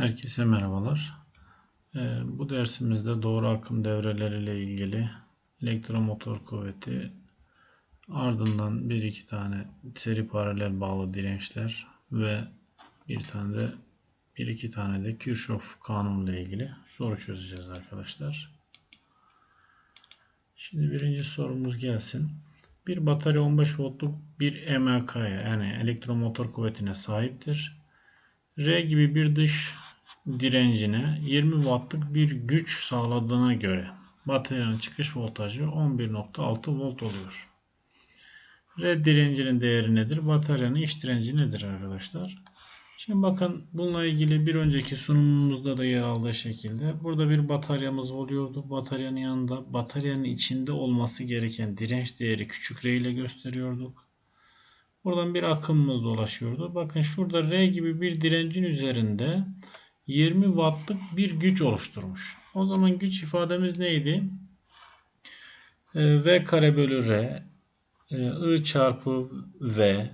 Herkese merhabalar. Ee, bu dersimizde doğru akım devreleriyle ilgili elektromotor kuvveti ardından bir iki tane seri paralel bağlı dirençler ve bir tane de bir iki tane de Kirchhoff kanunu ile ilgili soru çözeceğiz arkadaşlar. Şimdi birinci sorumuz gelsin. Bir batarya 15 voltluk bir EMK'ya yani elektromotor kuvvetine sahiptir. R gibi bir dış direncine 20 wattlık bir güç sağladığına göre bataryanın çıkış voltajı 11.6 volt oluyor. R direncinin değeri nedir? Bataryanın iç direnci nedir arkadaşlar? Şimdi bakın bununla ilgili bir önceki sunumumuzda da yer aldığı şekilde burada bir bataryamız oluyordu. Bataryanın yanında bataryanın içinde olması gereken direnç değeri küçük r ile gösteriyorduk. Buradan bir akımımız dolaşıyordu. Bakın şurada R gibi bir direncin üzerinde 20 wattlık bir güç oluşturmuş. O zaman güç ifademiz neydi? Ee, v kare bölü R e, I çarpı V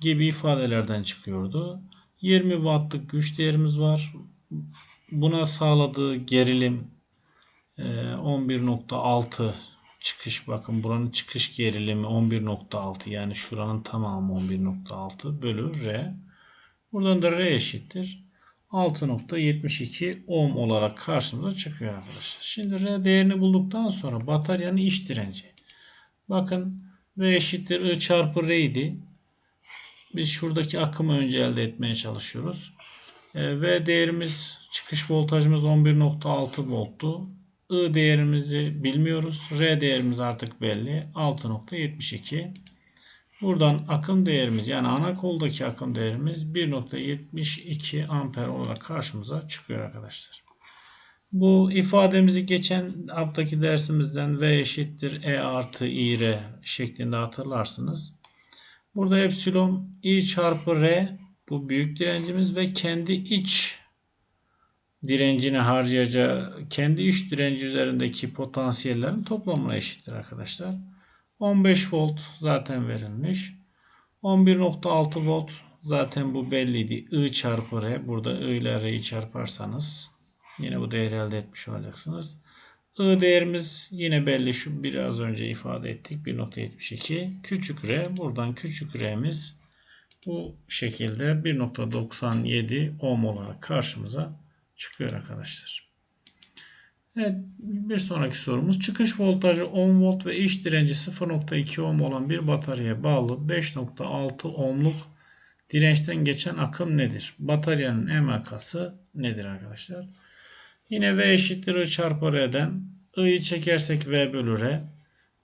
gibi ifadelerden çıkıyordu. 20 wattlık güç değerimiz var. Buna sağladığı gerilim 11.6 e, çıkış bakın buranın çıkış gerilimi 11.6 yani şuranın tamamı 11.6 bölü R. Buradan da R eşittir. 6.72 ohm olarak karşımıza çıkıyor arkadaşlar. Şimdi R değerini bulduktan sonra bataryanın iç direnci. Bakın V eşittir I çarpı R idi. Biz şuradaki akımı önce elde etmeye çalışıyoruz. E, v değerimiz çıkış voltajımız 11.6 volttu. I değerimizi bilmiyoruz. R değerimiz artık belli. 6.72. Buradan akım değerimiz yani ana koldaki akım değerimiz 1.72 amper olarak karşımıza çıkıyor arkadaşlar. Bu ifademizi geçen haftaki dersimizden V eşittir E artı İR şeklinde hatırlarsınız. Burada epsilon I çarpı R bu büyük direncimiz ve kendi iç direncini harcayacağı kendi iç direnci üzerindeki potansiyellerin toplamına eşittir arkadaşlar. 15 volt zaten verilmiş. 11.6 volt zaten bu belliydi. I çarpı R. Burada I ile R'yi çarparsanız yine bu değeri elde etmiş olacaksınız. I değerimiz yine belli. Şu biraz önce ifade ettik. 1.72. Küçük R. Buradan küçük R'miz bu şekilde 1.97 ohm olarak karşımıza çıkıyor arkadaşlar. Evet bir sonraki sorumuz çıkış voltajı 10 volt ve iç direnci 0.2 ohm olan bir bataryaya bağlı 5.6 ohmluk dirençten geçen akım nedir? Bataryanın EMK'sı nedir arkadaşlar? Yine V eşittir I çarpı R'den I'yi çekersek V bölü R.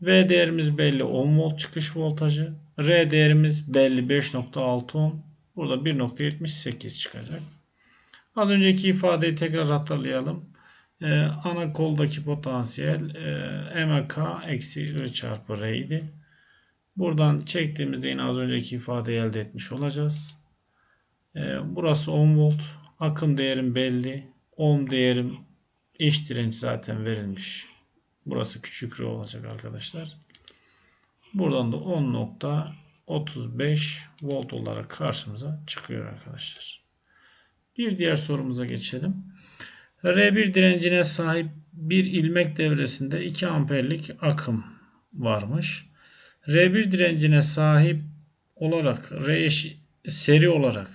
V değerimiz belli 10 volt çıkış voltajı. R değerimiz belli 5.6 ohm. Burada 1.78 çıkacak. Az önceki ifadeyi tekrar hatırlayalım. Ee, ana koldaki potansiyel e, MK eksi I çarpı R idi. Buradan çektiğimizde yine az önceki ifadeyi elde etmiş olacağız. Ee, burası 10 volt. Akım değerim belli. Ohm değerim eş direnç zaten verilmiş. Burası küçük R olacak arkadaşlar. Buradan da 10.35 volt olarak karşımıza çıkıyor arkadaşlar. Bir diğer sorumuza geçelim. R1 direncine sahip bir ilmek devresinde 2 amperlik akım varmış. R1 direncine sahip olarak R eşi, seri olarak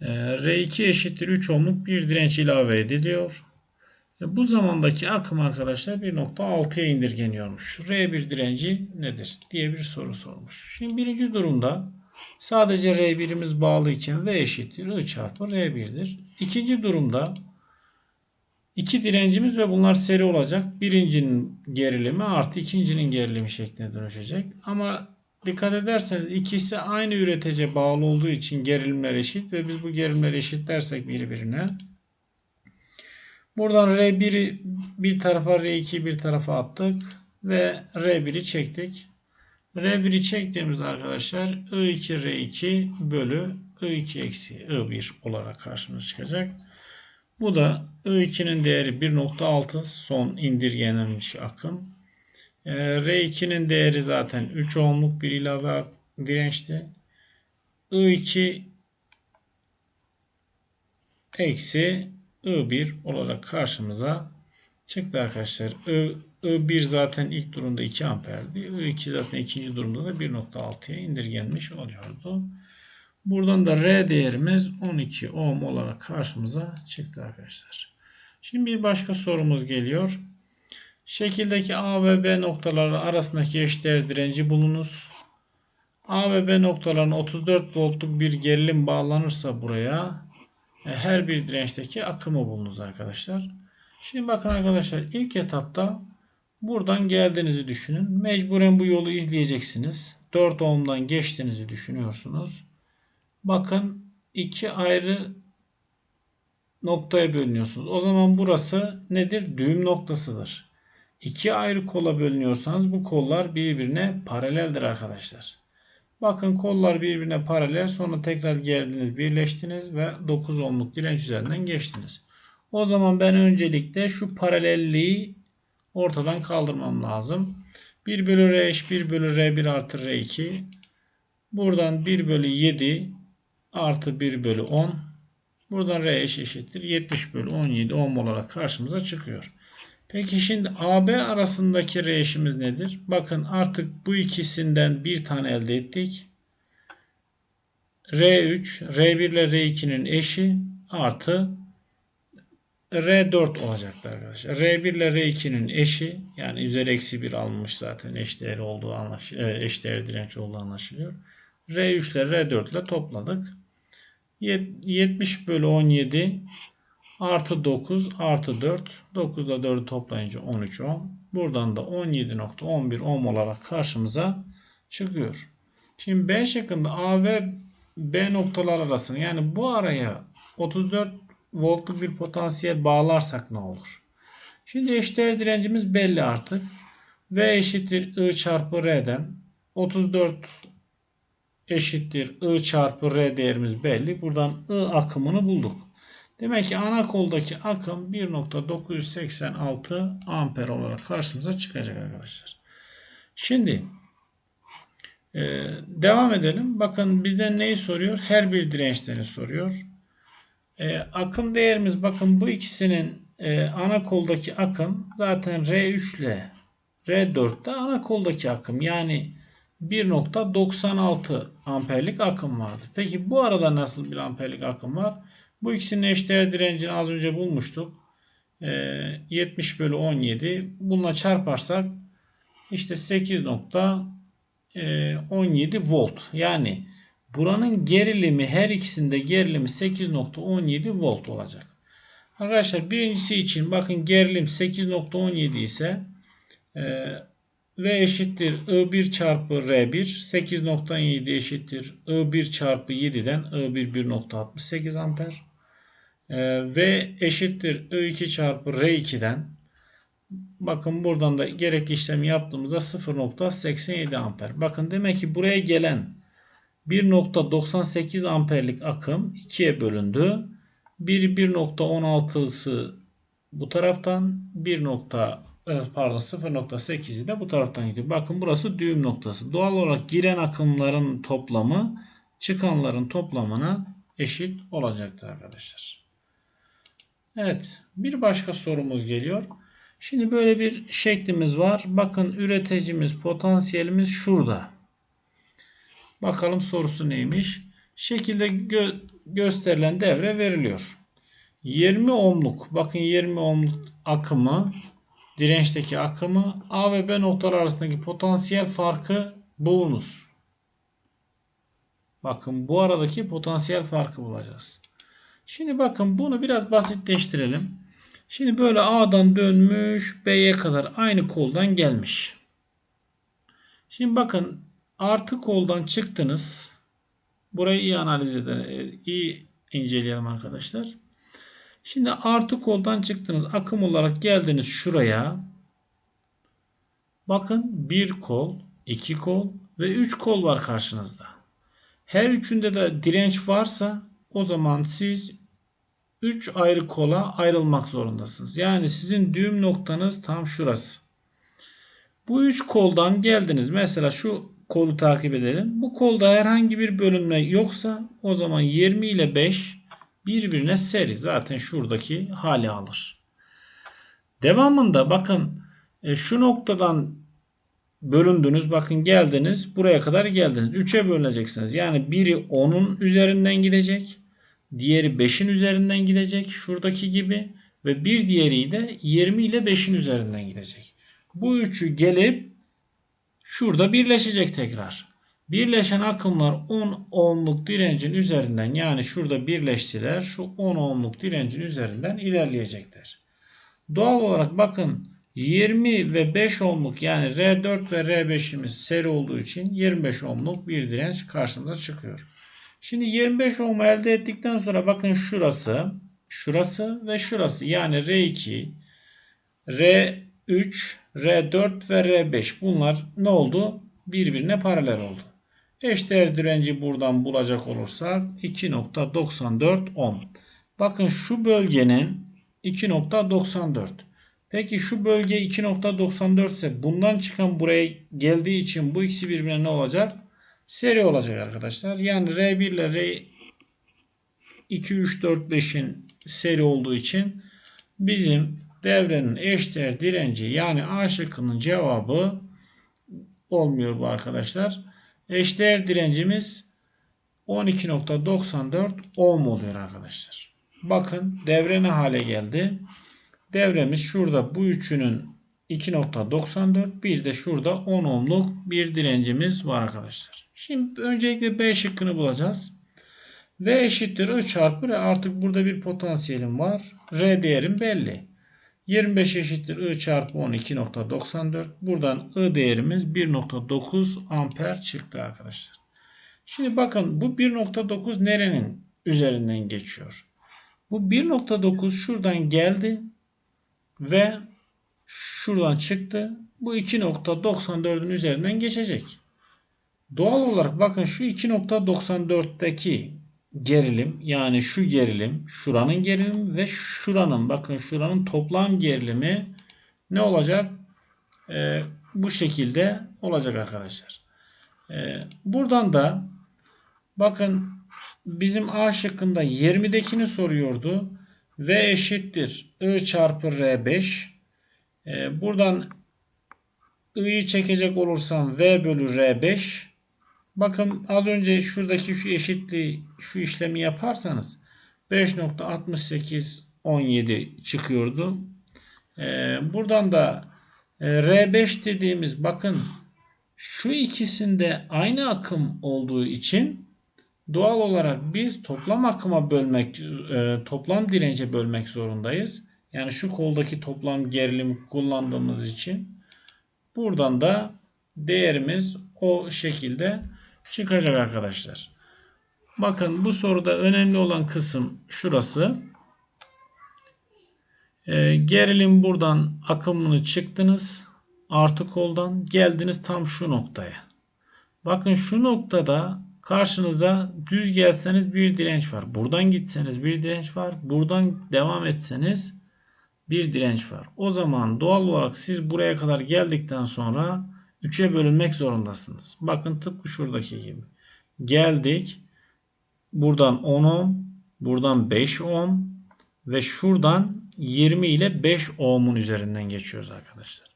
e, R2 eşittir 3 ohmluk bir direnç ilave ediliyor. E, bu zamandaki akım arkadaşlar 1.6'ya indirgeniyormuş. R1 direnci nedir diye bir soru sormuş. Şimdi birinci durumda Sadece R1'imiz bağlı iken V eşittir I çarpı R1'dir. İkinci durumda iki direncimiz ve bunlar seri olacak. Birincinin gerilimi artı ikincinin gerilimi şeklinde dönüşecek. Ama dikkat ederseniz ikisi aynı üretece bağlı olduğu için gerilimler eşit ve biz bu gerilimleri eşitlersek birbirine buradan R1'i bir tarafa R2'yi bir tarafa attık ve R1'i çektik. R1'i çektiğimiz arkadaşlar I2 R2 bölü I2 eksi I1 olarak karşımıza çıkacak. Bu da I2'nin değeri 1.6 son indirgenilmiş akım. Ee, R2'nin değeri zaten 3 ohmluk bir ilave dirençti. I2 eksi I1 olarak karşımıza çıktı arkadaşlar. I, I1 zaten ilk durumda 2 amperdi. I2 zaten ikinci durumda da 1.6'ya indirgenmiş oluyordu. Buradan da R değerimiz 12 ohm olarak karşımıza çıktı arkadaşlar. Şimdi bir başka sorumuz geliyor. Şekildeki A ve B noktaları arasındaki eşdeğer direnci bulunuz. A ve B noktalarına 34 voltluk bir gerilim bağlanırsa buraya e, her bir dirençteki akımı bulunuz arkadaşlar. Şimdi bakın arkadaşlar ilk etapta buradan geldiğinizi düşünün. Mecburen bu yolu izleyeceksiniz. 4 ohm'dan geçtiğinizi düşünüyorsunuz. Bakın iki ayrı noktaya bölünüyorsunuz. O zaman burası nedir? Düğüm noktasıdır. İki ayrı kola bölünüyorsanız bu kollar birbirine paraleldir arkadaşlar. Bakın kollar birbirine paralel. Sonra tekrar geldiniz, birleştiniz ve 9 ohmluk direnç üzerinden geçtiniz. O zaman ben öncelikle şu paralelliği ortadan kaldırmam lazım. 1 bölü R eş 1 bölü R1 artı R2. Buradan 1 bölü 7 artı 1 bölü 10. Buradan R eş eşittir. 70 bölü 17 ohm olarak karşımıza çıkıyor. Peki şimdi AB arasındaki R eşimiz nedir? Bakın artık bu ikisinden bir tane elde ettik. R3, R1 ile R2'nin eşi artı R4 olacaktır arkadaşlar. R1 ile R2'nin eşi yani üzeri eksi 1 alınmış zaten eşdeğer olduğu anlaşılıyor. Eşdeğer direnç olduğu anlaşılıyor. R3 ile R4 ile topladık. 70 bölü 17 artı 9 artı 4. 9 ile 4'ü toplayınca 13 ohm. Buradan da 17.11 ohm olarak karşımıza çıkıyor. Şimdi B şıkkında A ve B noktalar arasını yani bu araya 34 voltluk bir potansiyel bağlarsak ne olur? Şimdi eşdeğer direncimiz belli artık. V eşittir I çarpı R'den 34 eşittir I çarpı R değerimiz belli. Buradan I akımını bulduk. Demek ki ana koldaki akım 1.986 amper olarak karşımıza çıkacak arkadaşlar. Şimdi e, devam edelim. Bakın bizden neyi soruyor? Her bir dirençten soruyor. E, akım değerimiz bakın bu ikisinin e, ana koldaki akım zaten R3 ile R4'te ana koldaki akım. Yani 1.96 amperlik akım vardı. Peki bu arada nasıl bir amperlik akım var? Bu ikisinin eşdeğer direncini az önce bulmuştuk. E, 70 bölü 17. Bununla çarparsak işte 8.17 volt. Yani buranın gerilimi her ikisinde gerilimi 8.17 volt olacak. Arkadaşlar birincisi için bakın gerilim 8.17 ise e, V eşittir I1 çarpı R1 8.17 eşittir I1 çarpı 7'den I1 1.68 amper e, V eşittir I2 çarpı R2'den bakın buradan da gerekli işlemi yaptığımızda 0.87 amper. Bakın demek ki buraya gelen 1.98 amperlik akım 2'ye bölündü. Biri 1.16'sı bu taraftan 1. pardon 0.8'i de bu taraftan gidiyor. Bakın burası düğüm noktası. Doğal olarak giren akımların toplamı çıkanların toplamına eşit olacaktır arkadaşlar. Evet. Bir başka sorumuz geliyor. Şimdi böyle bir şeklimiz var. Bakın üreticimiz, potansiyelimiz şurada. Bakalım sorusu neymiş? Şekilde gö gösterilen devre veriliyor. 20 ohmluk, bakın 20 ohmluk akımı, dirençteki akımı A ve B noktalar arasındaki potansiyel farkı bulunuz. Bakın bu aradaki potansiyel farkı bulacağız. Şimdi bakın bunu biraz basitleştirelim. Şimdi böyle A'dan dönmüş B'ye kadar aynı koldan gelmiş. Şimdi bakın artı koldan çıktınız. Burayı iyi analiz edelim. iyi inceleyelim arkadaşlar. Şimdi artı koldan çıktınız. Akım olarak geldiniz şuraya. Bakın bir kol, iki kol ve üç kol var karşınızda. Her üçünde de direnç varsa o zaman siz 3 ayrı kola ayrılmak zorundasınız. Yani sizin düğüm noktanız tam şurası. Bu 3 koldan geldiniz. Mesela şu kolu takip edelim. Bu kolda herhangi bir bölünme yoksa o zaman 20 ile 5 birbirine seri. Zaten şuradaki hali alır. Devamında bakın e, şu noktadan bölündünüz. Bakın geldiniz. Buraya kadar geldiniz. 3'e bölüneceksiniz. Yani biri 10'un üzerinden gidecek. Diğeri 5'in üzerinden gidecek. Şuradaki gibi. Ve bir diğeri de 20 ile 5'in üzerinden gidecek. Bu üçü gelip şurada birleşecek tekrar. Birleşen akımlar 10 ohmluk direncin üzerinden yani şurada birleştiler. Şu 10 ohmluk direncin üzerinden ilerleyecekler. Doğal olarak bakın 20 ve 5 ohmluk yani R4 ve R5'imiz seri olduğu için 25 ohmluk bir direnç karşımıza çıkıyor. Şimdi 25 ohm elde ettikten sonra bakın şurası, şurası ve şurası yani R2, R3, R4 ve R5 bunlar ne oldu? Birbirine paralel oldu. Eşdeğer direnci buradan bulacak olursak 2.94 ohm. Bakın şu bölgenin 2.94. Peki şu bölge 2.94 ise bundan çıkan buraya geldiği için bu ikisi birbirine ne olacak? Seri olacak arkadaşlar. Yani R1 ile R 2, 3, 4, 5'in seri olduğu için bizim devrenin eşdeğer direnci yani A şıkkının cevabı olmuyor bu arkadaşlar. Eşdeğer direncimiz 12.94 ohm oluyor arkadaşlar. Bakın devre ne hale geldi? Devremiz şurada bu üçünün 2.94 bir de şurada 10 ohmluk bir direncimiz var arkadaşlar. Şimdi öncelikle B şıkkını bulacağız. V eşittir I çarpı R. Artık burada bir potansiyelim var. R değerim belli. 25 eşittir I çarpı 10 2.94. Buradan I değerimiz 1.9 amper çıktı arkadaşlar. Şimdi bakın bu 1.9 nerenin üzerinden geçiyor? Bu 1.9 şuradan geldi ve şuradan çıktı. Bu 2.94'ün üzerinden geçecek. Doğal olarak bakın şu 2.94'teki gerilim yani şu gerilim, şuranın gerilimi ve şuranın bakın şuranın toplam gerilimi ne olacak? Ee, bu şekilde olacak arkadaşlar. Ee, buradan da bakın bizim A şıkkında 20'dekini soruyordu. V eşittir I çarpı R5. Ee, buradan I'yi çekecek olursam V bölü R5. Bakın az önce şuradaki şu eşitliği şu işlemi yaparsanız 5.6817 çıkıyordu. Ee, buradan da e, R5 dediğimiz bakın şu ikisinde aynı akım olduğu için doğal olarak biz toplam akıma bölmek, e, toplam dirence bölmek zorundayız. Yani şu koldaki toplam gerilimi kullandığımız için buradan da değerimiz o şekilde çıkacak arkadaşlar. Bakın bu soruda önemli olan kısım şurası. E, gerilim buradan akımını çıktınız. Artı koldan geldiniz tam şu noktaya. Bakın şu noktada karşınıza düz gelseniz bir direnç var. Buradan gitseniz bir direnç var. Buradan devam etseniz bir direnç var. O zaman doğal olarak siz buraya kadar geldikten sonra 3'e bölünmek zorundasınız. Bakın tıpkı şuradaki gibi. Geldik. Buradan 10 ohm, buradan 5 ohm ve şuradan 20 ile 5 ohm'un üzerinden geçiyoruz arkadaşlar.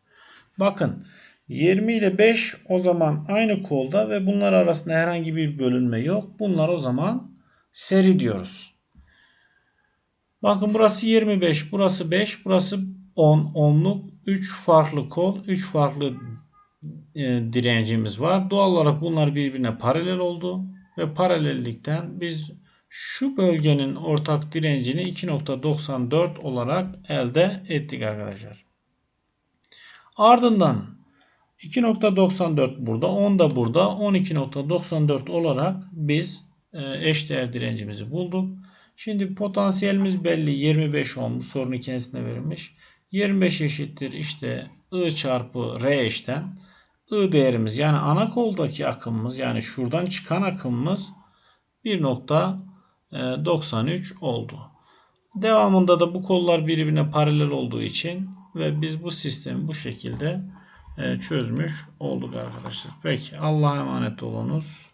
Bakın 20 ile 5 o zaman aynı kolda ve bunlar arasında herhangi bir bölünme yok. Bunlar o zaman seri diyoruz. Bakın burası 25, burası 5, burası 10 ohmluk 3 farklı kol, 3 farklı e, direncimiz var. Doğal olarak bunlar birbirine paralel oldu ve paralellikten biz şu bölgenin ortak direncini 2.94 olarak elde ettik arkadaşlar. Ardından 2.94 burada, 10 da burada, 12.94 olarak biz e, eşdeğer direncimizi bulduk. Şimdi potansiyelimiz belli 25 ohm sorunun kendisine verilmiş. 25 eşittir işte I çarpı R eşten. I değerimiz yani ana koldaki akımımız yani şuradan çıkan akımımız 1.93 oldu. Devamında da bu kollar birbirine paralel olduğu için ve biz bu sistemi bu şekilde e, çözmüş olduk arkadaşlar. Peki Allah'a emanet olunuz.